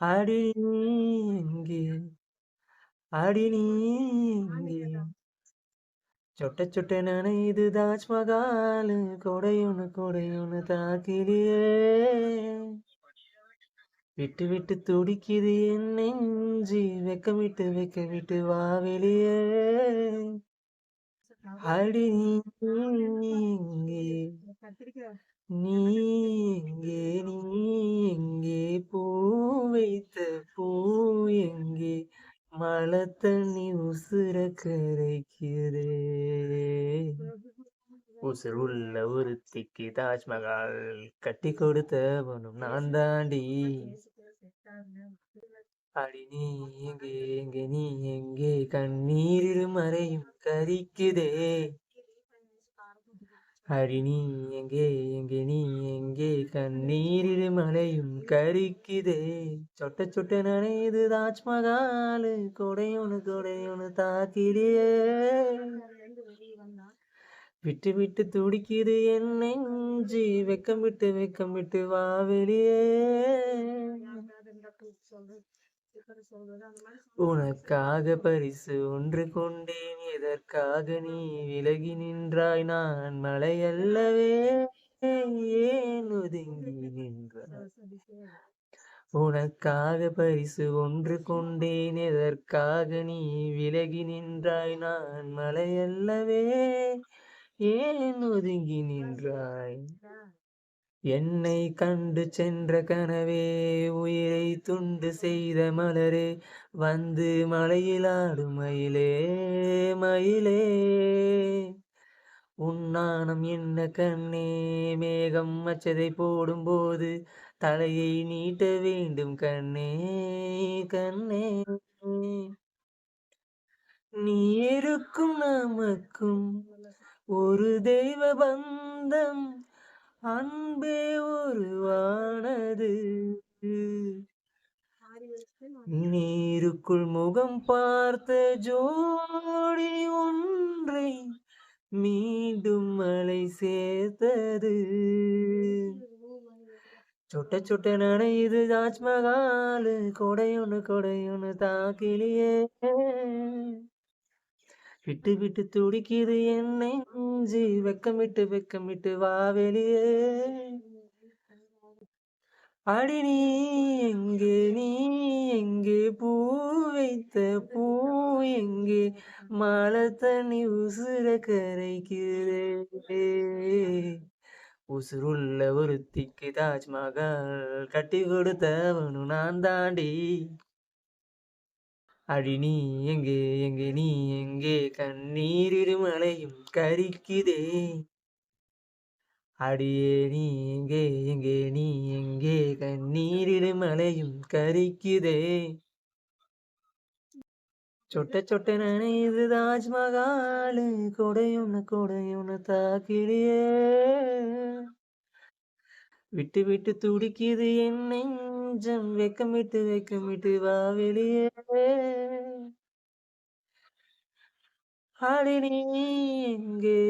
அடி நீ எங்கே அடி நீ எங்கே சொட்ட சொட்ட நனையுது தாஜ்மஹால் கொடையொன்னு கொடையொன்னு தாக்கிலியே விட்டு விட்டு துடிக்குது என் நெஞ்சு வெக்க விட்டு வெக்க விட்டு வா வெளியே அடி நீ எங்கே நீ எங்கே நீ எங்கே பூ வைத்த பூ எங்கே மழை தண்ணி உசுர கரைக்குதே. உசுர் உள்ள ஒருத்திக்கு தாஜ்மஹால் கட்டி கொடுத்தவனும் நான் தாண்டி. அடி நீ எங்கே எங்கே நீ எங்கே? கண்ணீரில் மறையும் கரிக்குதே. அடி நீ எங்கே எங்கே நீ எங்கே? கண்ணீரில் மலையும் கரிக்குதே. சொட்ட சொட்ட நனையுது தாஜ்மஹால். கொடையொன்னு கொடையொன்னு தாக்கிலியே விட்டு விட்டு துடிக்குது என் நெஞ்சு. வெக்கம் விட்டு வெக்கம் விட்டு வா வெளியே உனக்காக பரிசு ஒன்று கொண்டேன் எதற்காக நீ விலகி நின்றாய்? நான் மலை அல்லவே ஏன் ஒதுங்கி நின்றாய்? உனக்காக பரிசு ஒன்று கொண்டேன் எதற்காக நீ விலகி நின்றாய்? நான் மலை அல்லவே ஏன் ஒதுங்கி நின்றாய்? என்னை கண்டு சென்ற கனவே உயிரை துண்டு செய்த மலரே வந்து மலையிலாடும் மயிலே மயிலே. உன்னானம் என்ன கண்ணே மேகம் அச்சதை போடும்போது தலையை நீட்ட வேண்டும் கண்ணே கண்ணே. நீ இருக்கும் நமக்கும் ஒரு தெய்வ பந்தம் அன்பே உருவானது. நீருக்குள் முகம் பார்த்த ஜோடி ஒன்றை மீண்டும் மலை சேர்த்தது. சொட்ட சொட்ட நனையுது தாஜ்மஹால். கொடையொன்னு கொடையொன்னு தாக்கிலியே. விட்டு விட்டு துடிக்குது என் நெஞ்சு வெக்கமிட்டு வெக்கமிட்டு வா வெளியே. அடி நீ எங்கே? நீ எங்கே? பூ வைத்த பூ எங்கே? மழை தண்ணி உசுர கரைக்கிறே உசுருள்ள ஒருத்திக்கு தாஜ்மஹால் கட்டி கொடுத்தவனு நான் தாண்டி. அடி நீ எங்கே எங்கே நீ எங்கே? கண்ணீரிரு மலையும் கரிக்குதே. அடியே நீ எங்கே எங்கே நீ எங்கே? கண்ணீரிரு மலையும் கரிக்குதே. சொட்ட சொட்ட நனையுது தாஜ்மஹால். கொடையுன்னு கொடையுன்னு தாக்கிடியே விட்டு விட்டு துடிக்குது என் நெஞ்சம். வெக்கமிட்டு வெக்கமிட்டு வா வெளியே. அடி நீ எங்கே